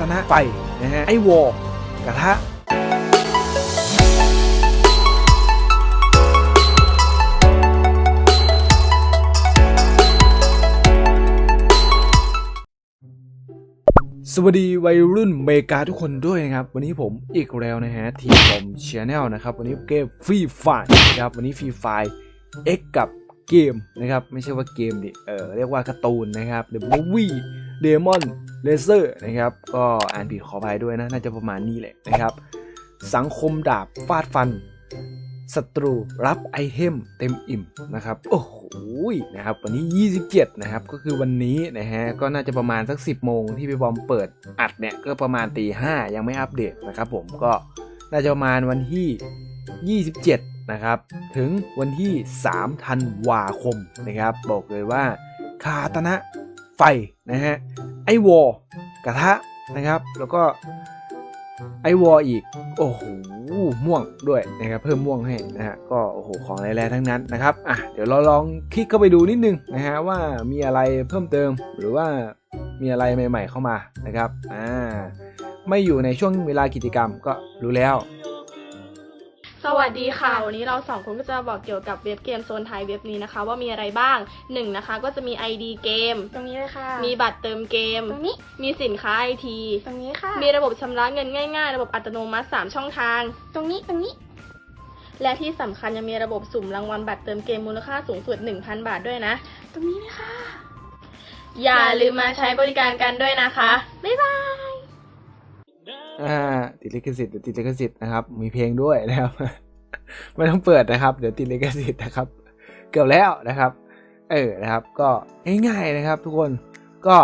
ตนะไฟนะฮะไอวอลกระทะสวัสดีวัยรุ่นเมกาทุกคนด้วยนะครับ วันนี้ผมอีกแล้วนะฮะ ทีมผมชแนลนะครับ วันนี้เกมฟรีไฟนะครับ วันนี้ฟรีไฟ X กับเกมนะครับ ไม่ใช่ว่าเกมดิเออเรียกว่าการ์ตูนนะครับเดอะมูวี่ The Movie Demon Laser นะครับ ก็อ่านผิดขออภัยด้วยนะ น่าจะประมาณนี้แหละนะครับ สังคมดาบฟาดฟันศัตรูรับไอเทมเต็มอิ่มนะครับ โอ้โหนะครับวันนี้ 27 นะครับ ก็คือวันนี้นะฮะก็น่าจะประมาณสัก 10 โมงที่พี่บอมเปิดอัดเนี่ยก็ประมาณตีห้ายังไม่อัปเดตนะครับผมก็น่าจะประมาณวันที่ 27 นะครับ ถึงวันที่ 3 ธันวาคมนะครับ บอกเลยว่าคาตนะ ไฟนะฮะไอวอลกระทะนะครับ แล้วก็ไอวอลอีก โอ้โหม่วงด้วยนะครับเพิ่มม่วงให้นะฮะก็โอ้โหของแร่ๆทั้งนั้นนะครับอะเดี๋ยวเราลองคลิกเข้าไปดูนิดนึงนะฮะว่ามีอะไรเพิ่มเติมหรือว่ามีอะไรใหม่ ๆ เข้ามานะครับอ่าไม่อยู่ในช่วงเวลากิจกรรมก็รู้แล้ว สวัสดีค่ะ วันนี้เราสองคนก็จะบอกเกี่ยวกับเว็บเกมโซนไทยเว็บนี้นะคะ ว่ามีอะไรบ้างหนึ่งนะคะ ก็จะมี ID เกม ตรงนี้เลยค่ะ มีบัตรเติมเกม ตรงนี้ มีสินค้าไอทีตรงนี้ค่ะ มีระบบชำระเงินง่ายๆ ระบบอัตโนมัติ 3 ช่องทาง ตรงนี้ตรงนี้ และที่สำคัญยังมีระบบสุ่มรางวัลบัตรเติมเกมมูลค่าสูงสุด 1,000 บาทด้วยนะ ตรงนี้เลยค่ะ อย่าลืมมาใช้บริการกันด้วยนะคะ บ๊ายบาย อ่าติดลิขสิทธิ์เดี๋ยวติดลิขสิทธิ์นะครับ มีเพลงด้วยนะครับ ไม่ต้องเปิดนะครับ เดี๋ยวติดลิขสิทธิ์นะครับ เกือบแล้วนะครับ เออนะครับ ก็ง่ายๆนะครับ ทุกคนก็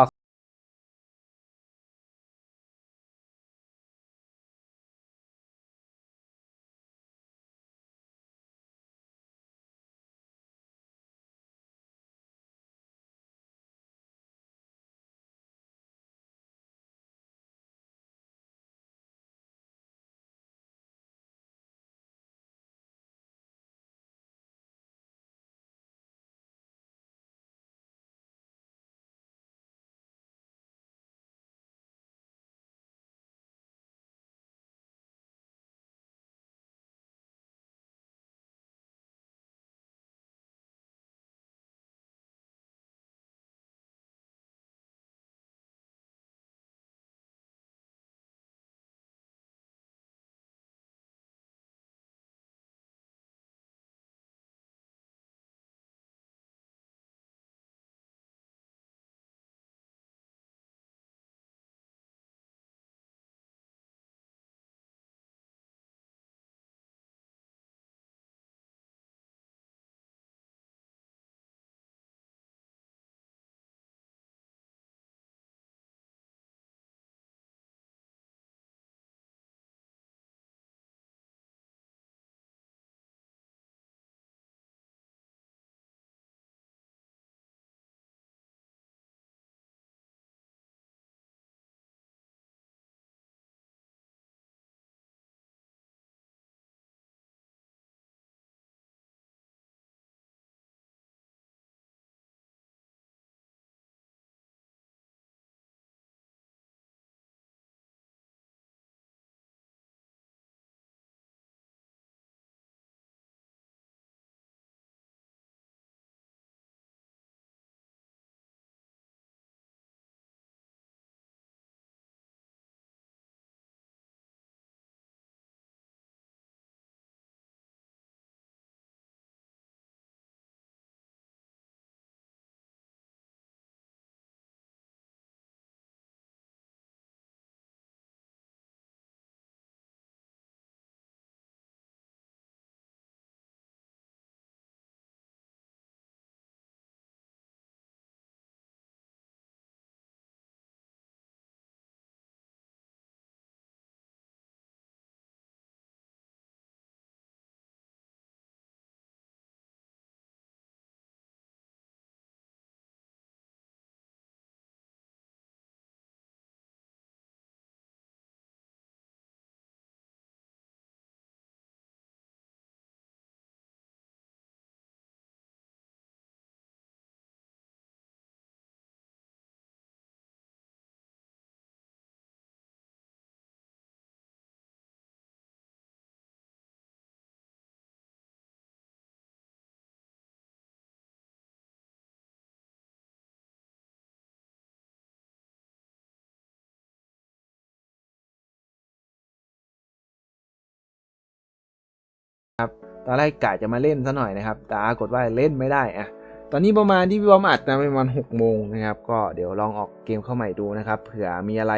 ตอนแรกกะจะมาเล่นซะหน่อยนะครับ แต่ปรากฏว่าเล่นไม่ได้อะตอนนี้ประมาณที่พี่บอมอัดนะประมาณ6โมงนะครับ ก็เดี๋ยวลองออกเกมเข้าใหม่ดูนะครับ เผื่อมีอะไร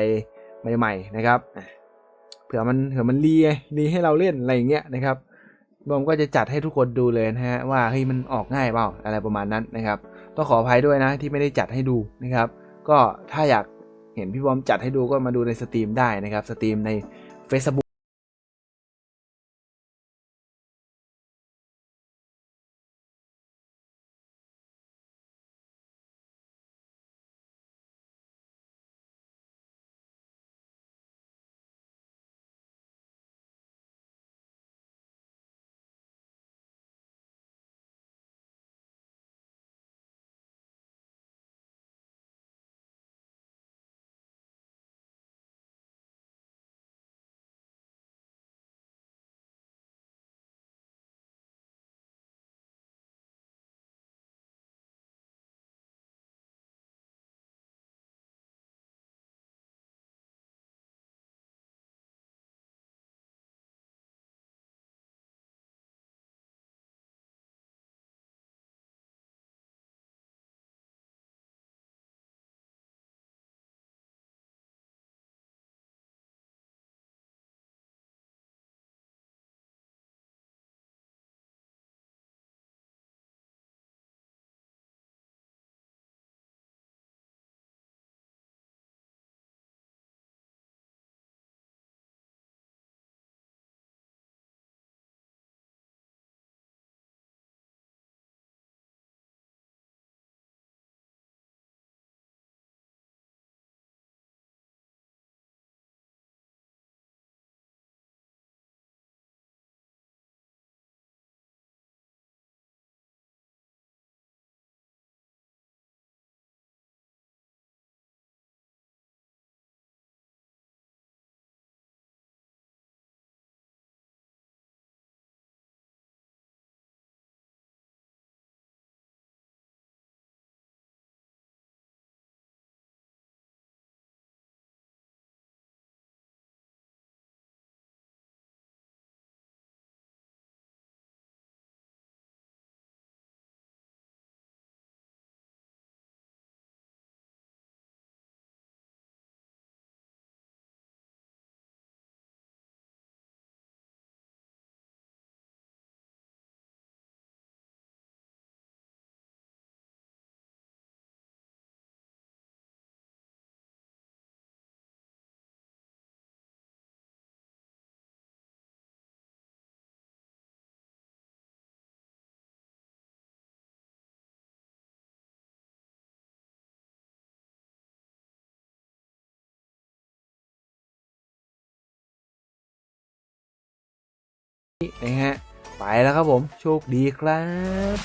ใหม่ๆนะครับ เผื่อมันเผื่อมันรีรีให้เราเล่นอะไรอย่างเงี้ยนะครับบอมก็จะจัดให้ทุกคนดูเลยนะฮะว่าเฮ้ยมันออกง่ายเปล่าอะไรประมาณนั้นนะครับ ต้องขออภัยด้วยนะที่ไม่ได้จัดให้ดูนะครับ ก็ถ้าอยากเห็นพี่บอมจัดให้ดูก็มาดูในสตรีมได้นะครับสตรีมใน Facebook นะฮะ ไปแล้วครับผม โชคดีครับ